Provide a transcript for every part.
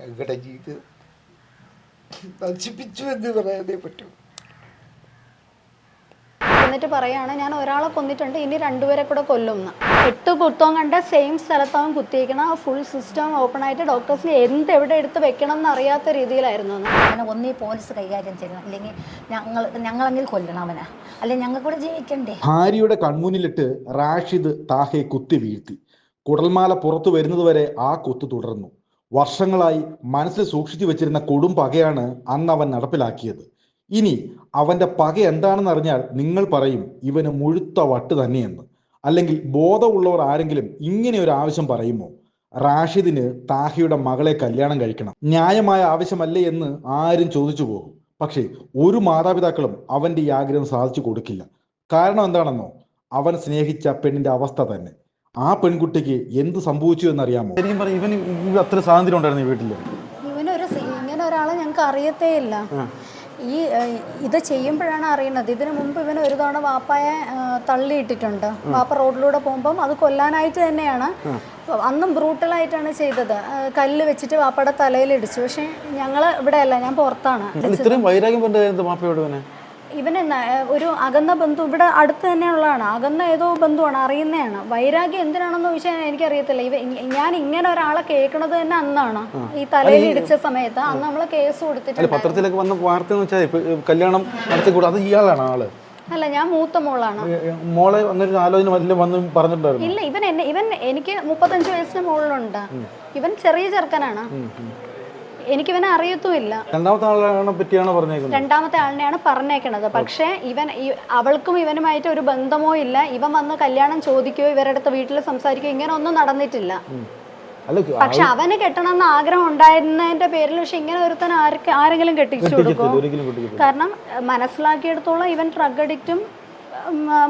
ഞങ്ങളുടെ ജീവിതം നശിപ്പിച്ചു എന്ന് പറയാനേ പറ്റൂ. എന്നിട്ട് പറയാണ് ഞാൻ ഒരാളെ കൊന്നിട്ടുണ്ട് ഇനി രണ്ടുപേരെ കൂടെ കൊല്ലും എന്ന് എട്ട് കുത്തവും കണ്ട സെയിം സ്ഥലത്താവും കുത്തിയിരിക്കണം ആ ഫുൾ സിസ്റ്റം ഓപ്പൺ ആയിട്ട് ഡോക്ടേഴ്സിന് എന്ത് എവിടെ എടുത്ത് വെക്കണം എന്ന് അറിയാത്ത രീതിയിലായിരുന്നു അങ്ങനെ അവനെ ഒന്നീ പോലീസ് കൈകാര്യം ചെയ്യണം. അല്ലെങ്കിൽ ഞങ്ങൾ ഞങ്ങളെങ്കിൽ കൊല്ലണം അവനെ. അല്ലെങ്കിൽ ഞങ്ങൾ കൂടെ ജീവിക്കണ്ടേ? ഭാര്യയുടെ കൺമുന്നിലിട്ട് റാഷിദ് താഹെ കുത്തി വീഴ്ത്തി. കുടൽമാല പുറത്തു വരുന്നതുവരെ ആ കുത്തു തുടർന്നു. വർഷങ്ങളായി മനസ്സിൽ സൂക്ഷിച്ചു വെച്ചിരുന്ന കൊടും പകയാണ് അന്ന് അവൻ നടപ്പിലാക്കിയത്. ഇനി അവന്റെ പക എന്താണെന്ന് അറിഞ്ഞാൽ നിങ്ങൾ പറയും ഇവന് മുഴുത്ത വട്ട് തന്നെയെന്ന്. അല്ലെങ്കിൽ ബോധമുള്ളവർ ആരെങ്കിലും ഇങ്ങനെ ഒരു ആവശ്യം പറയുമോ? റാഷിദിന് താഹയുടെ മകളെ കല്യാണം കഴിക്കണം. ന്യായമായ ആവശ്യമല്ലേ എന്ന് ആരും ചോദിച്ചു പോകും. പക്ഷേ ഒരു മാതാപിതാക്കളും അവന്റെ ഈ ആഗ്രഹം സാധിച്ചു കൊടുക്കില്ല. കാരണം എന്താണെന്നോ? അവൻ സ്നേഹിച്ച പെണ്ണിന്റെ അവസ്ഥ തന്നെ. ആ പെൺകുട്ടിക്ക് എന്ത് സംഭവിച്ചു എന്നറിയാമോ? ശരിക്കും പറയും ഇവന് ഇവ അത്ര സ്വാതന്ത്ര്യം ഉണ്ടായിരുന്നു ഈ വീട്ടിൽ. ഇവനൊരു ഇങ്ങനെ ഒരാളെ ഞങ്ങൾക്ക് അറിയത്തേ ഇല്ല. ഈ ഇത് ചെയ്യുമ്പോഴാണ് അറിയുന്നത്. ഇതിനു മുമ്പ് ഇവൻ ഒരു തവണ വാപ്പായെ തള്ളിയിട്ടിട്ടുണ്ട്. വാപ്പ റോഡിലൂടെ പോകുമ്പം അത് കൊല്ലാനായിട്ട് തന്നെയാണ്. അന്നും ബ്രൂട്ടലായിട്ടാണ് ചെയ്തത്. കല്ല് വെച്ചിട്ട് വാപ്പയുടെ തലയിൽ ഇടിച്ചു. പക്ഷെ ഞങ്ങൾ ഇവിടെയല്ല ഞാൻ പുറത്താണ്. ഇത്രയും വൈരാഗ്യം പറഞ്ഞത് മാപ്പയോട് ഇവനെ ഒരു അകന്ന ബന്ധു ഇവിടെ അടുത്ത് തന്നെയുള്ളതാണ്. അകന്ന ഏതോ ബന്ധുവാണ് അറിയുന്നതാണ്. വൈരാഗ്യം എന്തിനാണെന്ന് ചോദിച്ചാൽ എനിക്കറിയത്തില്ല. ഇവ ഞാൻ ഇങ്ങനെ ഒരാളെ കേൾക്കണത് തന്നെ അന്നാണ്. ഈ തലയിൽ ഇടിച്ച സമയത്ത് അന്ന് നമ്മൾ കേസ് കൊടുത്തിട്ടുണ്ട്. പത്രത്തിലൊക്കെ വന്ന വാർത്ത എന്ന് വെച്ചാൽ കല്യാണം നടത്തിക്കൂടാ അത് ഇയാളാണ് ആൾ. അല്ല ഞാൻ മൂത്ത മോളാണ്. മോളെ വന്നൊരു ആലോചന വന്ന് പറഞ്ഞിട്ടുണ്ടായിരുന്നു. ഇല്ല ഇവൻ എന്നെ ഇവൻ എനിക്ക് മുപ്പത്തഞ്ച് വയസ്സിന് മുകളിലുണ്ട്. ഇവൻ ചെറിയ ചെറുക്കനാണ്. എനിക്കിവനെ അറിയത്തുമില്ല. രണ്ടാമത്തെ ആളെ പറ്റിയാണ് പറഞ്ഞേക്കുന്നത്? രണ്ടാമത്തെ ആളിനെയാണ് പറഞ്ഞേക്കണത്. പക്ഷേ ഇവൻ അവൾക്കും ഇവനുമായിട്ട് ഒരു ബന്ധമോ ഇല്ല. ഇവൻ വന്ന് കല്യാണം ചോദിക്കുകയോ ഇവരുടെ അടുത്ത് വീട്ടിൽ സംസാരിക്കുകയോ ഇങ്ങനെ ഒന്നും നടന്നിട്ടില്ല. പക്ഷെ അവന് കെട്ടണമെന്ന് ആഗ്രഹം ഉണ്ടായിരുന്നതിന്റെ പേരിൽ പക്ഷെ ഇങ്ങനെ ഒരുത്തൻ ആർക്ക് ആരെങ്കിലും കെട്ടിച്ചു കൊടുക്കും കാരണം മനസ്സിലാക്കിയെടുത്തോളം ഇവൻ ഡ്രഗ് അഡിക്റ്റും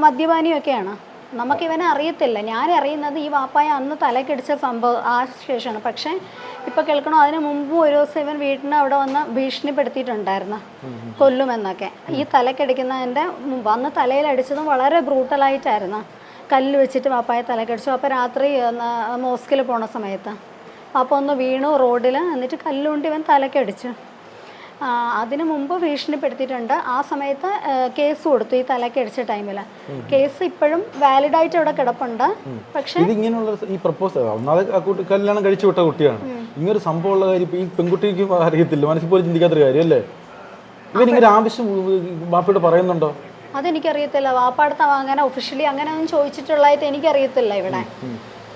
മദ്യപാനിയും ഒക്കെയാണ്. നമുക്ക് ഇവനെ അറിയത്തില്ല. ഞാൻ അറിയുന്നത് ഈ വാപ്പായ അന്ന് തലക്കടിച്ച സംഭവം ആ ശേഷമാണ് പക്ഷേ ഇപ്പൊ കേൾക്കണോ അതിന് മുമ്പ് ഒരു ദിവസം ഇവൻ വീട്ടിന് അവിടെ വന്ന് ഭീഷണിപ്പെടുത്തിയിട്ടുണ്ടായിരുന്നു. കൊല്ലുമെന്നൊക്കെ. ഈ തലക്കടിക്കുന്നതിന്റെ വന്ന് തലയിലടിച്ചതും വളരെ ബ്രൂട്ടലായിട്ടായിരുന്നു. കല്ല് വെച്ചിട്ട് വാപ്പായ തലക്കടിച്ചു അപ്പോൾ രാത്രി മോസ്കിൽ പോണ സമയത്ത്. അപ്പോൾ ഒന്ന് വീണു റോഡിൽ എന്നിട്ട് കല്ലുകൊണ്ട് ഇവൻ തലക്കടിച്ചു അതിനു മുമ്പ് ഭീഷണിപ്പെടുത്തിയിട്ടുണ്ട്. ആ സമയത്ത് കേസ് കൊടുത്തു ഈ തലയ്ക്ക് അടിച്ച ടൈമിൽ കേസ് ഇപ്പോഴും വാലിഡ് ആയിട്ട് ഇവിടെ കിടപ്പുണ്ട് പക്ഷേ ഇതിങ്ങനെയുള്ള ഈ പ്രപ്പോസ് ഒന്നാമത് കല്യാണം കഴിച്ചു വിട്ട കുട്ടിയാണ്. ഇങ്ങനൊരു സംഭവമുള്ള കാര്യം ഈ പെൺകുട്ടിക്ക് അറിയത്തില്ല. മനസ്സിൽ പോലും ചിന്തിക്കാത്തൊരു കാര്യം അല്ലേ ഇവൻ ഇങ്ങനെ ആവശ്യം ബാപ്പയോട് പറയുന്നുണ്ടോ? അതെനിക്കറിയത്തില്ല. വാപ്പാടത്ത അങ്ങനെ ഒഫീഷ്യലി അങ്ങനെ ഒന്നും ചോദിച്ചിട്ടുള്ളതായിട്ട് എനിക്കറിയത്തില്ല ഇവിടെ.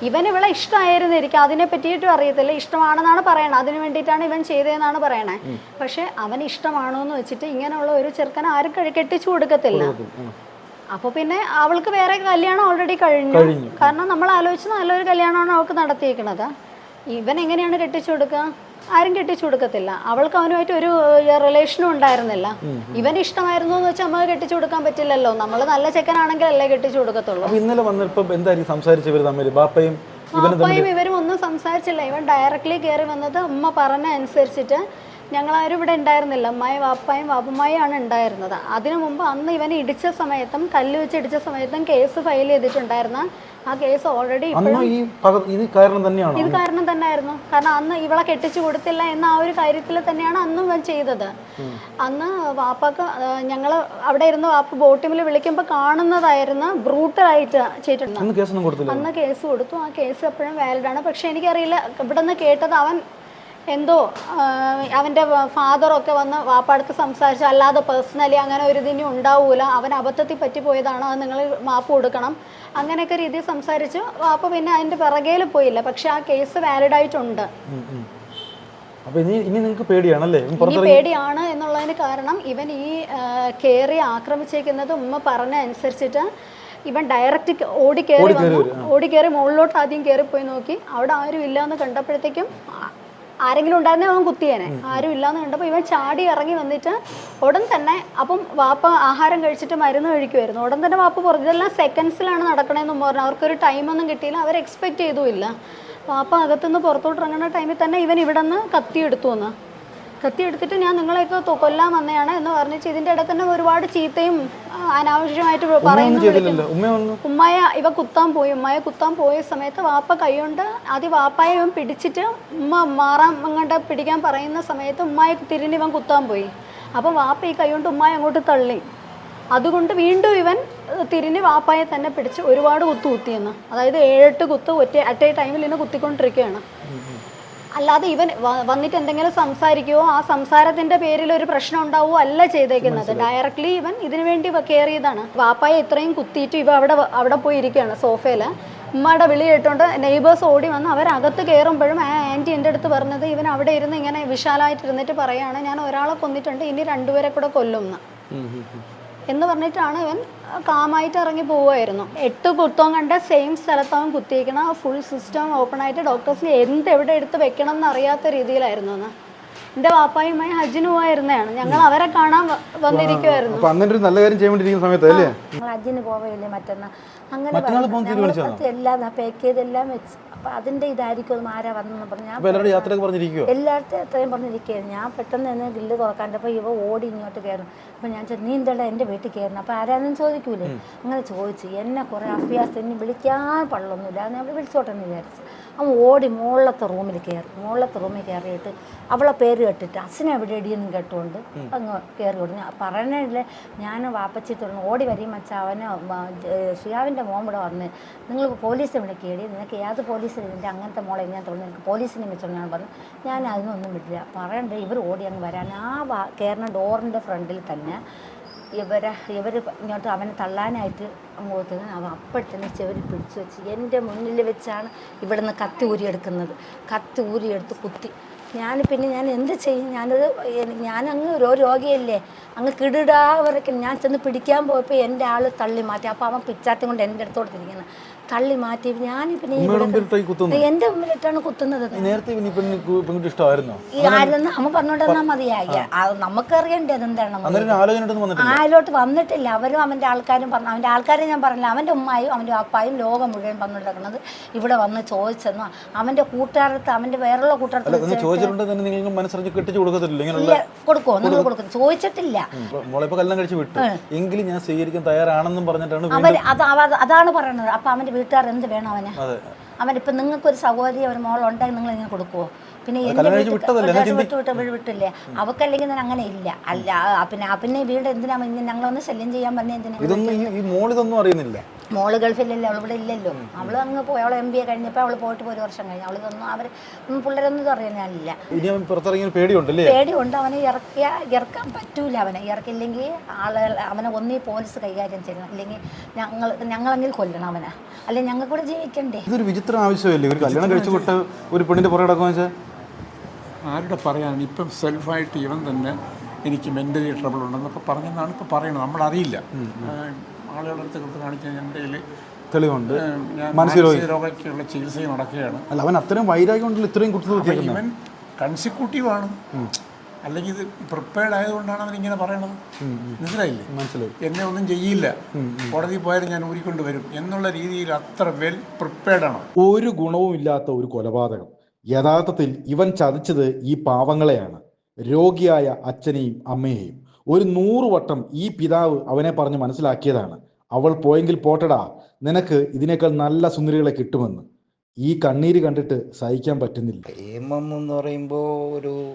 ഇവൻ ഇവളെ ഇഷ്ടമായിരുന്നിരിക്കും അതിനെ പറ്റിയിട്ടും അറിയത്തില്ല. ഇഷ്ടമാണെന്നാണ് പറയണത്. അതിന് വേണ്ടിയിട്ടാണ് ഇവൻ ചെയ്തതെന്നാണ് പറയണേ. പക്ഷെ അവൻ ഇഷ്ടമാണോ എന്ന് വെച്ചിട്ട് ഇങ്ങനെയുള്ള ഒരു ചെറുക്കൻ ആരും കെട്ടിച്ചു കൊടുക്കത്തില്ല. അപ്പൊ പിന്നെ അവൾക്ക് വേറെ കല്യാണം ഓൾറെഡി കഴിഞ്ഞു. കഴിഞ്ഞു. കാരണം നമ്മൾ ആലോചിച്ച് നല്ലൊരു കല്യാണമാണ് അവൾക്ക് നടത്തിയിരിക്കുന്നത് ഇവൻ എങ്ങനെയാണ് കെട്ടിച്ചു കൊടുക്കുക? ആരും കെട്ടിച്ചു കൊടുക്കത്തില്ല. അവൾക്ക് അവനുമായിട്ട് ഒരു റിലേഷനും ഉണ്ടായിരുന്നില്ല. ഇവൻ ഇഷ്ടമായിരുന്നു എന്ന് വെച്ചാൽ നമ്മൾ കെട്ടിച്ചു കൊടുക്കാൻ പറ്റില്ലല്ലോ. നമ്മൾ നല്ല ചെക്കനാണെങ്കിലല്ലേ കെട്ടിച്ചു കൊടുക്കത്തുള്ളൂ. ഇന്നലെ വന്നപ്പോ എന്തായിരിക്കും സംസാരിച്ചവർ തമ്മിൽ ബാപ്പയും തമ്മിൽ ഇവരും ഒന്നും സംസാരിച്ചില്ല. ഇവൻ ഡയറക്റ്റ്ലി കയറി വന്നത് അമ്മ പറഞ്ഞ അനുസരിച്ചിട്ട് ഞങ്ങളാരും ഇവിടെ ഉണ്ടായിരുന്നില്ല. അമ്മായും വാപ്പായും വാപ്പുമായും ആണ് ഉണ്ടായിരുന്നത്. അതിനു മുമ്പ് അന്ന് ഇവനെ ഇടിച്ച സമയത്തും കല്ല് വെച്ച് ഇടിച്ച സമയത്തും കേസ് ഫയൽ ചെയ്തിട്ടുണ്ടായിരുന്ന ആ കേസ് ഓൾറെഡി ഇത് കാരണം തന്നെയാണ്? ഇത് കാരണം തന്നെയായിരുന്നു. കാരണം അന്ന് ഇവളെ കെട്ടിച്ചു കൊടുത്തില്ല എന്ന ആ ഒരു കാര്യത്തിൽ തന്നെയാണ് അന്നും ഇവൻ ചെയ്തത്. അന്ന് വാപ്പാക്ക് ഞങ്ങൾ അവിടെ ഇരുന്ന് വാപ്പ ബോട്ടിമിൽ വിളിക്കുമ്പോൾ കാണുന്നതായിരുന്നു ബ്രൂട്ടലായിട്ട് ചെയ്തിട്ടുണ്ട് അന്ന് കേസ് കൊടുത്തു. ആ കേസ് എപ്പോഴും വാലിഡ് ആണ്. പക്ഷെ എനിക്കറിയില്ല ഇവിടെ നിന്ന് കേട്ടത് അവൻ എന്തോ അവന്റെ ഫാദറൊക്കെ വന്ന് വാപ്പാടുത്ത് സംസാരിച്ചു. അല്ലാതെ പേഴ്സണലി അങ്ങനെ ഒരു ഇതിനി ഉണ്ടാവൂല. അവൻ അബദ്ധത്തിൽ പറ്റിപ്പോയതാണ്? അത് നിങ്ങൾ മാപ്പ് കൊടുക്കണം. അങ്ങനെയൊക്കെ രീതിയിൽ സംസാരിച്ചു. വാപ്പ പിന്നെ അതിന്റെ പിറകേൽ പോയില്ല. പക്ഷെ ആ കേസ് വാലിഡ് ആയിട്ടുണ്ട്. അപ്പൊ ഇനി ഇനി നിങ്ങൾക്ക് പേടിയാണല്ലേ? പേടിയാണ് എന്നുള്ളതിന് കാരണം ഇവൻ ഈ കയറി ആക്രമിച്ചേക്കുന്നത് ഉമ്മ പറഞ്ഞ അനുസരിച്ചിട്ട് ഇവൻ ഡയറക്റ്റ് ഓടി കയറി വന്നു. ഓടി കയറി മുകളിലോട്ട് ആദ്യം കയറിപ്പോയി പോയി നോക്കി. അവിടെ ആരും ഇല്ല എന്ന് കണ്ടപ്പോഴത്തേക്കും ആരെങ്കിലും ഉണ്ടായിരുന്നേ അവൻ കുത്തിയേനെ. ആരും ഇല്ലാന്ന് കണ്ടപ്പോൾ ഇവൻ ചാടി ഇറങ്ങി വന്നിട്ട് ഉടൻ തന്നെ അപ്പം വാപ്പ ആഹാരം കഴിച്ചിട്ട് മരുന്ന് കഴിക്കുമായിരുന്നു ഉടൻ തന്നെ വാപ്പ പറഞ്ഞു ഇതെല്ലാം സെക്കൻഡ്സിലാണ് നടക്കണേന്ന് പറഞ്ഞു. അവർക്കൊരു ടൈമൊന്നും കിട്ടിയില്ല. അവർ എക്സ്പെക്ട് ചെയ്തുമില്ല വാപ്പ അകത്തുനിന്ന് പുറത്തോട്ട് ഇറങ്ങുന്ന ടൈമിൽ തന്നെ ഇവൻ ഇവിടെ നിന്ന് കത്തിയെടുത്തു എന്ന് കത്തി എടുത്തിട്ട് ഞാൻ നിങ്ങളെയൊക്കെ കൊല്ലാൻ വന്നതാണ് എന്ന് പറഞ്ഞിട്ട് ഇതിന്റെ ഇടയിൽ തന്നെ ഒരുപാട് ചീത്തയും അനാവശ്യമായിട്ട് പറയുന്നു ഉമ്മയ ഇവ കുത്താൻ പോയി. ഉമ്മയ കുത്താൻ പോയ സമയത്ത് വാപ്പ കൈകൊണ്ട് ആദ്യം വാപ്പായെ ഇവൻ പിടിച്ചിട്ട് ഉമ്മ മാറാൻ അങ്ങോട്ട് പിടിക്കാൻ പറയുന്ന സമയത്ത് ഉമ്മായ തിരിഞ്ഞ് ഇവൻ കുത്താൻ പോയി. അപ്പം വാപ്പ ഈ കൈകൊണ്ട് ഉമ്മായ അങ്ങോട്ട് തള്ളി. അതുകൊണ്ട് വീണ്ടും ഇവൻ തിരിഞ്ഞ് വാപ്പായെ തന്നെ പിടിച്ച് ഒരുപാട് കുത്തു കുത്തിയെന്ന്. അതായത് ഏഴെട്ട് കുത്ത് ഒറ്റ അറ്റ് എ ടൈമിൽ ഇന്ന് കുത്തിക്കൊണ്ടിരിക്കുകയാണ്. അല്ലാതെ ഇവൻ വന്നിട്ട് എന്തെങ്കിലും സംസാരിക്കുവോ ആ സംസാരത്തിന്റെ പേരിൽ ഒരു പ്രശ്നം ഉണ്ടാവുകയോ അല്ല ചെയ്തേക്കുന്നത്. ഡയറക്ട്ലി ഇവൻ ഇതിനു വേണ്ടി കെയർ ചെയ്താണ് വാപ്പായെ ഇത്രയും കുത്തിയിട്ട് ഇവ അവിടെ അവിടെ പോയി ഇരിക്കുകയാണ് സോഫയിൽ ഉമ്മയുടെ വിളി കേട്ടോണ്ട് നെയ്ബേഴ്സ് ഓടി വന്ന് അവരകത്ത് കയറുമ്പോഴും ആ ആന്റി എന്റെ അടുത്ത് പറഞ്ഞത് ഇവൻ അവിടെ ഇരുന്ന് ഇങ്ങനെ വിശാലായിട്ടിരുന്നിട്ട് പറയാണ് ഞാൻ ഒരാളെ കൊന്നിട്ടുണ്ട് ഇനി രണ്ടുപേരെ കൂടെ കൊല്ലും എന്ന് പറഞ്ഞിട്ടാണ് ഇവൻ കാമായിട്ട് ഇറങ്ങി പോവുമായിരുന്നു. എട്ട് കുത്തവും കണ്ട സെയിം സ്ഥലത്താവും കുത്തിയിരിക്കണം ഫുൾ സിസ്റ്റം ഓപ്പൺ ആയിട്ട് ഡോക്ടേഴ്സിന് എന്ത് എവിടെ എടുത്ത് വെക്കണം എന്നറിയാത്ത രീതിയിലായിരുന്നു അന്ന്. എന്റെ വാപ്പായുമായി ഹജ്ജിന് പോവായിരുന്നതാണ്. ഞങ്ങൾ അവരെ കാണാൻ വന്നിരിക്കുവായിരുന്നു. വന്നിരിക്കുമായിരുന്നു അപ്പൊ അങ്ങനെ ഒരു നല്ല കാര്യം ചെയ്യാൻ വേണ്ടിയിരിക്കുന്ന സമയത്ത് അല്ലേ? ഞങ്ങൾ പോവയില്ലേ മറ്റന്നാ അങ്ങനെ എല്ലാം പാക്ക് ചെയ്തെല്ലാം വെച്ച്. അപ്പൊ അതിന്റെ ഇതായിരിക്കും അത് ആരാ വന്നെന്ന് പറഞ്ഞു അപ്പൊ എല്ലാവരും യാത്രയൊക്കെ പറഞ്ഞിരിക്കുവോ? എല്ലായിടത്തും എത്രയും പറഞ്ഞിരിക്കുകയായിരുന്നു ഞാൻ പെട്ടെന്ന് തന്നെ ഗില്ല് തുറക്കാണ്ടപ്പോൾ ഇവ ഓടി ഇങ്ങോട്ട് കയറും. അപ്പം ഞാൻ നീ എന്താ എന്റെ വീട്ടിൽ കയറണം അപ്പോൾ ആരാന്നും ചോദിക്കൂലേ. അങ്ങനെ ചോദിച്ചു. എന്നെ കുറേ അഭ്യാസം ഇനി വിളിക്കാൻ പള്ളൊന്നുമില്ല. ഞാൻ വിളിച്ചോട്ടെന്ന് വിചാരിച്ചു. അവൻ ഓടി മുകളിലത്തെ റൂമിൽ കയറി മുകളിലത്തെ റൂമിൽ കയറിയിട്ട് അവളെ പേര് കേട്ടിട്ട് അച്ഛനെ എവിടെ ഇടിയെന്നും കേട്ടുകൊണ്ട് അങ്ങ് കയറി കൊടുത്തു പറയണില്ല ഞാൻ വാപ്പച്ചി തുടങ്ങി ഓടി വരും മച്ച അവന് ഷിയാവിന്റെ മോൻ ഇവിടെ വന്ന് നിങ്ങൾ പോലീസിനെ വിളിക്കേടി നിനക്ക് ഏത് പോലീസ് ഇതിന്റെ അങ്ങനത്തെ മോളെ ഞാൻ തുടങ്ങി എനിക്ക് പോലീസിനെ വെച്ചോണ്ടാണ് പറഞ്ഞു ഞാൻ അതിനൊന്നും വിട്ടില്ല പറയണ്ടേ ഇവർ ഓടി അങ്ങ് വരാൻ. ആ വാ കയറുന്ന ഡോറിന്റെ ഫ്രണ്ടിൽ തന്നെ ഇവരെ ഇവർ ഇങ്ങോട്ട് അവനെ തള്ളാനായിട്ട് അങ്ങോട്ട് അവൻ അപ്പോഴത്തന്നെ ചെവരി പിടിച്ചു വെച്ച് എന്റെ മുന്നിൽ വെച്ചാണ് ഇവിടുന്ന് കത്തി ഊരിയെടുക്കുന്നത്. കത്തി ഊരിയെടുത്ത് കുത്തി ഞാൻ പിന്നെ ഞാൻ എന്ത് ചെയ്യും? ഞാനത് ഞാനങ്ങ് ഓരോ രോഗിയല്ലേ. അങ്ങ് കിടിടാ വരയ്ക്കും ഞാൻ ചെന്ന് പിടിക്കാൻ പോയപ്പോൾ എന്റെ ആൾ തള്ളി മാറ്റി. അപ്പോൾ അവൻ പിച്ചാത്തി കൊണ്ട് എന്റെ അടുത്തോട്ട് തിരിക്കുന്നത് തള്ളി മാറ്റി. ഞാൻ പിന്നെ എന്റെ മുമ്പിലിട്ടാണ് കുത്തുന്നത് ആരെന്ന് അമ്മ പറഞ്ഞോണ്ടെന്നാ മതിയായി നമുക്കറിയണ്ടേ അതെന്താണെന്ന്. ആരോട്ട് വന്നിട്ടില്ല? അവരും അവന്റെ ആൾക്കാരും പറഞ്ഞു അവന്റെ ആൾക്കാരെ ഞാൻ പറഞ്ഞില്ല. അവന്റെ ഉമ്മായും അവന്റെ അപ്പായും ലോകം മുഴുവൻ വന്നിട്ടിരിക്കുന്നത് ഇവിടെ വന്ന് ചോദിച്ചെന്നു. അവന്റെ കൂട്ടുകാരത്ത് അവന്റെ വേറുള്ള കൂട്ടുകാരത്ത് ചോദിച്ചിട്ടുണ്ടെങ്കിൽ തന്നെ നിങ്ങൾക്ക് മനസ്സറിഞ്ഞ് കെട്ടിച്ചു കൊടുക്കത്തില്ല ഇങ്ങനെയുള്ള ഇല്ല കൊടുക്കുമോ നിങ്ങൾ കൊടുക്കും. ചോദിച്ചിട്ടില്ല. മോളെ ഇപ്പൊ കല്യാണം കഴിച്ച് വിട്ടു. എങ്കിലും ഞാൻ സ്വീകരിക്കാൻ തയ്യാറാണെന്നും പറഞ്ഞിട്ടാണ് വീണ്ടും- അത് അവ- അതാണ് പറയണത്. അപ്പൊ അവന്റെ വീട്ടുകാർ എന്ത് വേണം അവന്? അതെ. അവൻ നിങ്ങൾക്ക് ഒരു സഹോദരി ഒരു മോളുണ്ടെങ്കിൽ നിങ്ങൾ ഇങ്ങനെ കൊടുക്കുവോ? പിന്നെ എന്റെ കല്യാണം കഴിച്ച് വീട്ടിൽ വിട്ടതല്ലേ? എന്നാ വിട്ട് വിട്ട് വിട്ട് വിട്ടില്ലേ? അവക്കല്ലെങ്കിൽ ഞാൻ അങ്ങനെ ഇല്ല. അല്ല ആ, പിന്നെ ആ പിന്നെ വീട് എന്തിനാ? ഇങ്ങനെ ഞങ്ങളൊന്ന് ശല്യം ചെയ്യാൻ പറഞ്ഞ എന്തിനാ? ഇതൊന്നും ഈ- ഈ മോളിതൊന്നും അറിയുന്നില്ല. മോൾ ഗൾഫിലല്ലോ അവളിവിടെ ഇല്ലല്ലോ. അവൾ അങ്ങ് പോയി അവൾ എം ബി എ കഴിഞ്ഞപ്പോൾ അവൾ പോയിട്ട് പോയി ഒരു വർഷം കഴിഞ്ഞു. അവൾ ഇതൊന്നും അവർ പിള്ളേരൊന്നും അറിയാനില്ല ഇനി അവൻ പുറത്തിറങ്ങിയ പേടിയുണ്ടല്ലേ? പേടിയുണ്ട്. അവനെ ഇറക്കിയ ഇറക്കാൻ പറ്റൂല അവനെ. ഇറക്കില്ലെങ്കിൽ ആളുകൾ അവനെ ഒന്നീ പോലീസ് കൈകാര്യം ചെയ്യണം. അല്ലെങ്കിൽ ഞങ്ങൾ ഞങ്ങളെങ്കിൽ കൊല്ലണം അവനെ. അല്ലെങ്കിൽ ഞങ്ങൾ കൂടെ ജീവിക്കണ്ടേ? ഇതൊരു വിചിത്ര ആവശ്യമല്ലേ? ഒരു കല്യാണം കഴിച്ചു വിട്ട് ഒരു പെണ്ണിന്റെ പുറകെ വെച്ചാൽ ആരുടെ പറയാനാണ് ഇപ്പം സെൽഫായിട്ട് ഇവൻ തന്നെ എനിക്ക് മെന്റലി ട്രബിൾ ഉണ്ടെന്നൊക്കെ പറഞ്ഞെന്നാണ് ഇപ്പോൾ പറയുന്നത്. നമ്മളറിയില്ല. ആളുകളുടെ അടുത്ത് കൊടുത്ത് കാണിച്ച എന്റെ കയ്യിൽ തെളിവുണ്ട്. മാനസിക രോഗി. രോഗിക്കുള്ള ചികിത്സ നടക്കുകയാണ്. അല്ല അവൻ അത്രയും വൈരാഗ്യം കൊണ്ടല്ലോ ഇത്രയും കുട്ടി ഇവൻ കൺസിക്യൂട്ടീവാണ്. അല്ലെങ്കിൽ ഇത് പ്രിപ്പയർഡ് ആയതുകൊണ്ടാണ് അവൻ ഇങ്ങനെ പറയണത്. മനസ്സിലായില്ലേ? മനസ്സിലായി. എന്നെ ഒന്നും ചെയ്യില്ല. കോടതി പോയാലും ഞാൻ ഊരിക്കൊണ്ട് വരും. എന്നുള്ള രീതിയിൽ അത്ര വെൽ പ്രിപ്പയർഡ് ആണ്. ഒരു ഗുണവും ഇല്ലാത്ത ഒരു കൊലപാതകം. യഥാർത്ഥത്തിൽ ഇവൻ ചതിച്ചത് ഈ പാവങ്ങളെയാണ്. രോഗിയായ അച്ഛനെയും അമ്മയെയും. ഒരു നൂറ് വട്ടം ഈ പിതാവ് അവനെ പറഞ്ഞ് മനസ്സിലാക്കിയതാണ്. അവൾ പോയെങ്കിൽ പോട്ടടാ നിനക്ക് ഇതിനേക്കാൾ നല്ല സുന്ദരികളെ കിട്ടുമെന്ന്. ഈ കണ്ണീര് കണ്ടിട്ട് സഹിക്കാൻ പറ്റുന്നില്ല. പ്രേമം എന്ന് പറയുമ്പോൾ ഒരു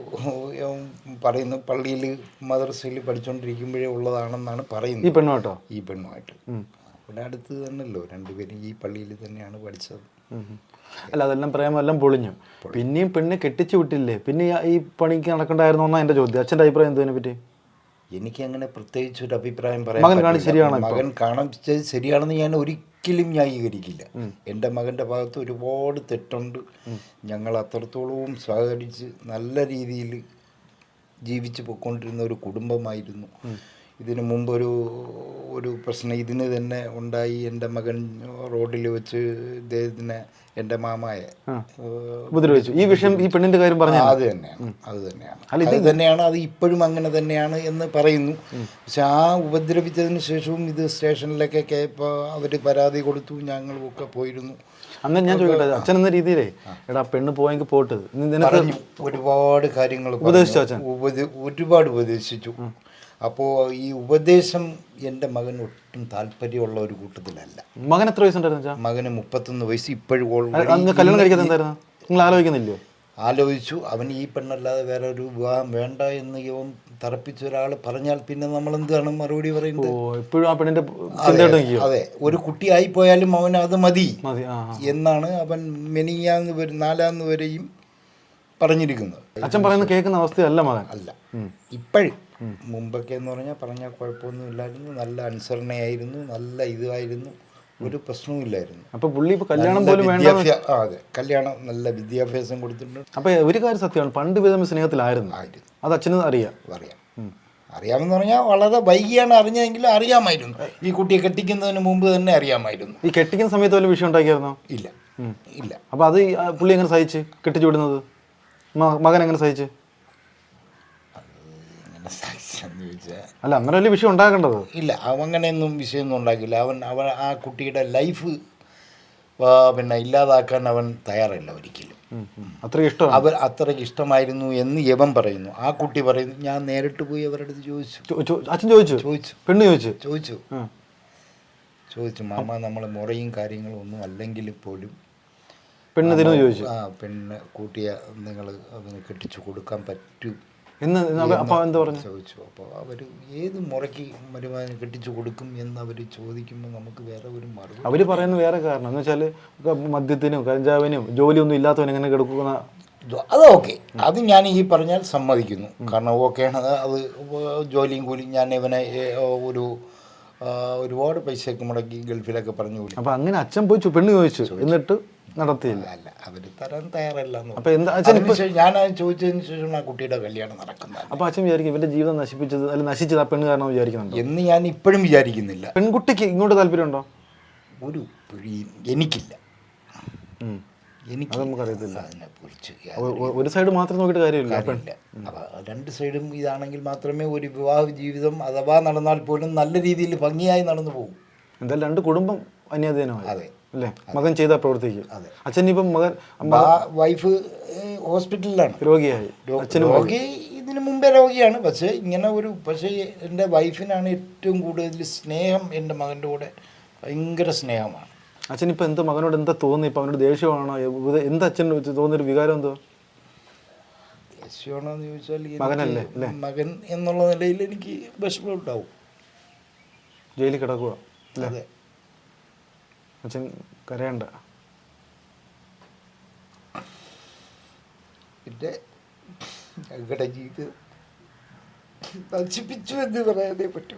പറയുന്നു പള്ളിയിൽ മദ്രസയിൽ പഠിച്ചുകൊണ്ടിരിക്കുമ്പോഴേ ഉള്ളതാണെന്നാണ് ഈ പറയുന്നത്. ഈ പെണ്ണുമായിട്ടോ? ഈ പെണ്ണുമായിട്ട്. ഇവിടെ അടുത്ത് തന്നെയല്ലോ രണ്ടുപേരും ഈ പള്ളിയിൽ തന്നെയാണ് പഠിച്ചത്. അല്ല അതെല്ലാം പ്രേമെല്ലാം പൊളിഞ്ഞു. പിന്നെയും പെണ്ണ് കെട്ടിച്ചു വിട്ടില്ലേ? പിന്നെ ഈ- ഈ പണിക്ക് നടക്കണ്ടായിരുന്നു എന്നാ എന്റെ ചോദ്യം. അച്ഛന്റെ അഭിപ്രായം എന്തതിനെ പറ്റി എനിക്ക് അങ്ങനെ പ്രത്യേകിച്ച് ഒരു അഭിപ്രായം പറയാൻ മകൻ പറ്റില്ല. മകൻ കാണിച്ചത് ശരിയാണെന്ന് ഞാൻ ഒരിക്കലും ന്യായീകരിക്കില്ല. എന്റെ മകന്റെ ഭാഗത്ത് ഒരുപാട് തെറ്റുണ്ട്. ഞങ്ങൾ അത്രത്തോളവും സഹകരിച്ച് നല്ല രീതിയിൽ ജീവിച്ച് പോയിക്കൊണ്ടിരുന്ന ഒരു കുടുംബമായിരുന്നു. ഇതിനു മുമ്പൊരു ഒരു പ്രശ്നം ഇതിന് തന്നെ ഉണ്ടായി എന്റെ മകൻ റോഡിൽ വെച്ച് ഇദ്ദേഹത്തിനെ എന്റെ മാമായെ. ഉപദ്രവിച്ചു. ഈ വിഷയം ഈ പെണ്ണിന്റെ കാര്യം പറഞ്ഞു അത് തന്നെയാണ്. അത് തന്നെയാണ്. അത് തന്നെയാണ് അത് ഇപ്പോഴും അങ്ങനെ തന്നെയാണ് എന്ന് പറയുന്നു. പക്ഷെ ആ ഉപദ്രവിച്ചതിന് ശേഷവും ഇത് സ്റ്റേഷനിലൊക്കെ ഇപ്പോൾ അവർ പരാതി കൊടുത്തു ഞങ്ങളുമൊക്കെ പോയിരുന്നു. അന്ന് ഞാൻ ചോദിക്കട്ടെ അച്ഛൻ എന്ന രീതിയിലേ? എടാ പെണ്ണ് പോയെങ്കിൽ പോട്ട്. ഒരുപാട് കാര്യങ്ങൾ ഉപദേശിച്ചു ഒരുപാട് ഉപദേശിച്ചു. അപ്പോൾ ഈ ഉപദേശം എന്റെ മകൻ ഒട്ടും താല്പര്യമുള്ള ഒരു കൂട്ടത്തിലല്ല. മകൻ എത്ര വയസ്സുണ്ടായിരുന്നു മകന് മുപ്പത്തൊന്ന് വയസ്സ് ഇപ്പോഴും കല്യാണം കഴിക്കാത്ത എന്തായിരുന്നു? നിങ്ങൾ ആലോചിക്കുന്നില്ലയോ? ആലോചിച്ചു. അവൻ ഈ പെണ്ണല്ലാതെ വേറെ ഒരു വിവാഹം വേണ്ട എന്ന് ഇവൻ തറപ്പിച്ച ഒരാൾ പറഞ്ഞാൽ പിന്നെ നമ്മൾ എന്താണ് മറുപടി പറയുന്നത്? ഇപ്പോഴും ആ പെണ്ണിന്റെ അതെ, ഒരു കുട്ടിയായി പോയാലും അവൻ അത് മതി. എന്നാണ് അവൻ മെനിയാന്ന് വരും നാലാന്ന് വരെയും പറഞ്ഞിരിക്കുന്നത്. അച്ഛൻ പറയുന്നത് കേൾക്കുന്ന അവസ്ഥയല്ല മകൻ. അല്ല. ഇപ്പോഴും മുമ്പൊക്കെ എന്ന് പറഞ്ഞാൽ പറഞ്ഞാൽ കുഴപ്പമൊന്നും ഇല്ലായിരുന്നു. നല്ല അനുസരണയായിരുന്നു നല്ല ഇതുമായിരുന്നു ഒരു പ്രശ്നവും ഇല്ലായിരുന്നു. അപ്പൊ പുള്ളി ഇപ്പൊ കല്യാണം പോലും വേണ്ട അതെ. കല്യാണം നല്ല വിദ്യാഭ്യാസം കൊടുത്തിട്ടുണ്ട്. അപ്പൊ ഒരു കാര്യം സത്യമാണ് പണ്ട് വിധം സ്നേഹത്തിലായിരുന്നു. ആയിരുന്നു. അത് അച്ഛന് അറിയാം. അറിയാം. അറിയാമെന്ന് പറഞ്ഞാൽ വളരെ വൈകിയാണ് അറിഞ്ഞതെങ്കിലും അറിയാമായിരുന്നു. ഈ കുട്ടിയെ കെട്ടിക്കുന്നതിന് മുമ്പ് തന്നെ അറിയാമായിരുന്നു. ഈ കെട്ടിക്കുന്ന സമയത്ത് വല്ല വിഷയം ഉണ്ടാക്കിയായിരുന്നോ? ഇല്ല. ഇല്ല. അപ്പൊ അത് പുള്ളി എങ്ങനെ സഹിച്ച്? കെട്ടിച്ചു വിടുന്നത്? മകൻ എങ്ങനെ സഹിച്ച് അങ്ങനെ അല്ല അങ്ങനെ വലിയ വിഷയം ഉണ്ടാക്കേണ്ടത്? ഇല്ല അവൻ അങ്ങനെയൊന്നും വിഷയമൊന്നും ഉണ്ടാക്കില്ല. അവൻ അവൻ ആ കുട്ടിയുടെ ലൈഫ് പിന്നെ ഇല്ലാതാക്കാൻ അവൻ തയ്യാറല്ല ഒരിക്കലും. അത്രയും ഇഷ്ടം അവർ അത്രയ്ക്ക് ഇഷ്ടമായിരുന്നു എന്ന് യവൻ പറയുന്നു. ആ കുട്ടി പറയുന്നു ഞാൻ നേരിട്ട് പോയി അവരുടെ അടുത്ത് ചോദിച്ചു. അച്ഛൻ ചോദിച്ചു? ചോദിച്ചു. പെണ്ണ് ചോദിച്ചു? ചോദിച്ചു. ചോദിച്ചു മാമ നമ്മളെ മുറയും കാര്യങ്ങളും ഒന്നും അല്ലെങ്കിൽ പോലും പെണ്ണ് ചോദിച്ചു? ആ പെണ്ണ് കൂട്ടിയ നിങ്ങൾ അതിന് കെട്ടിച്ചു കൊടുക്കാൻ പറ്റും. എന്ന് അവ- അപ്പൊ എന്താ പറഞ്ഞു? ചോദിച്ചു. അപ്പോൾ അവർ ഏത് മുറയ്ക്ക് വരുമാനം കെട്ടിച്ചു കൊടുക്കും എന്ന് അവർ ചോദിക്കുമ്പോൾ നമുക്ക് വേറെ ഒരു മറുപടി അവർ പറയുന്ന വേറെ കാരണം എന്ന് വെച്ചാൽ മദ്യത്തിനും കഞ്ചാവിനും ജോലിയൊന്നും ഇല്ലാത്തവൻ എങ്ങനെ കിടക്കുന്ന അത് ഓക്കെ. അത് ഞാൻ ഈ പറഞ്ഞാൽ സമ്മതിക്കുന്നു. കാരണം ഓക്കെയാണ്. അത് ജോലിയും കൂലിയും ഞാൻ ഇവനെ ഒരു ഒരുപാട് പൈസയൊക്കെ മുടക്കി ഗൾഫിലൊക്കെ പറഞ്ഞു അപ്പൊ അങ്ങനെ അച്ഛൻ പോയി പെണ്ണ് ചോദിച്ചു. എന്നിട്ട് നടത്തിയില്ല. അല്ല അവർ തരാൻ തയ്യാറല്ല അപ്പൊ എന്താ അച്ഛൻ ഞാൻ ചോദിച്ചതിന് ശേഷം ആ കുട്ടിയുടെ കല്യാണം നടക്കുന്നത്. അപ്പൊ അച്ഛൻ വിചാരിക്കും ഇവന്റെ ജീവിതം നശിപ്പിച്ചത് അല്ല നശിച്ചത് ആ പെണ്ണ് കാരണം വിചാരിക്കുന്നുണ്ടോ? എന്ന് ഞാൻ ഇപ്പോഴും വിചാരിക്കുന്നില്ല. പെൺകുട്ടിക്ക് ഇങ്ങോട്ട് താല്പര്യമുണ്ടോ? ഒരു എനിക്കില്ല. എനിക്ക് നമുക്കറിയത്തില്ല. അതിനെക്കുറിച്ച് ഒരു സൈഡ് മാത്രം നോക്കിയിട്ട് കാര്യമില്ല. കാര്യമില്ല. രണ്ട് സൈഡും ഇതാണെങ്കിൽ മാത്രമേ ഒരു വിവാഹ ജീവിതം അഥവാ നടന്നാൽ പോലും നല്ല രീതിയിൽ ഭംഗിയായി നടന്നു പോകും. എന്തായാലും രണ്ട് കുടുംബം അന്യാധീനമായി. അതെ. അല്ലേ? മകൻ ചെയ്ത പ്രവർത്തിക്ക്. അച്ഛൻ ഇപ്പം മകൻ വൈഫ് ഹോസ്പിറ്റലിലാണ്. രോഗിയായി. അച്ഛനും രോഗി ഇതിനു മുമ്പേ രോഗിയാണ്. പക്ഷേ ഇങ്ങനെ ഒരു പക്ഷേ എന്റെ വൈഫിനാണ് ഏറ്റവും കൂടുതൽ സ്നേഹം എന്റെ മകന്റെ കൂടെ. ഭയങ്കര സ്നേഹമാണ്. അച്ഛൻ ഇപ്പൊ എന്താ മകനോട് എന്താ തോന്നി? ഇപ്പൊ അവനോട് ദേഷ്യമാണോ? എന്താ അച്ഛൻ തോന്നിയൊരു വികാരം എന്തോ? ദേഷ്യമാണോ എന്ന് ചോദിച്ചാൽ മകനല്ലേ? മകൻ എന്നുള്ള നിലയിൽ എനിക്ക് വിഷമം ഉണ്ടാവും. ജയിലിൽ കിടക്കുക അതെ. അച്ഛൻ കരയണ്ട. പിന്നെ ഞങ്ങളുടെ ജീവിതം നശിപ്പിച്ചു എന്ന് പറയാനേ പറ്റൂ.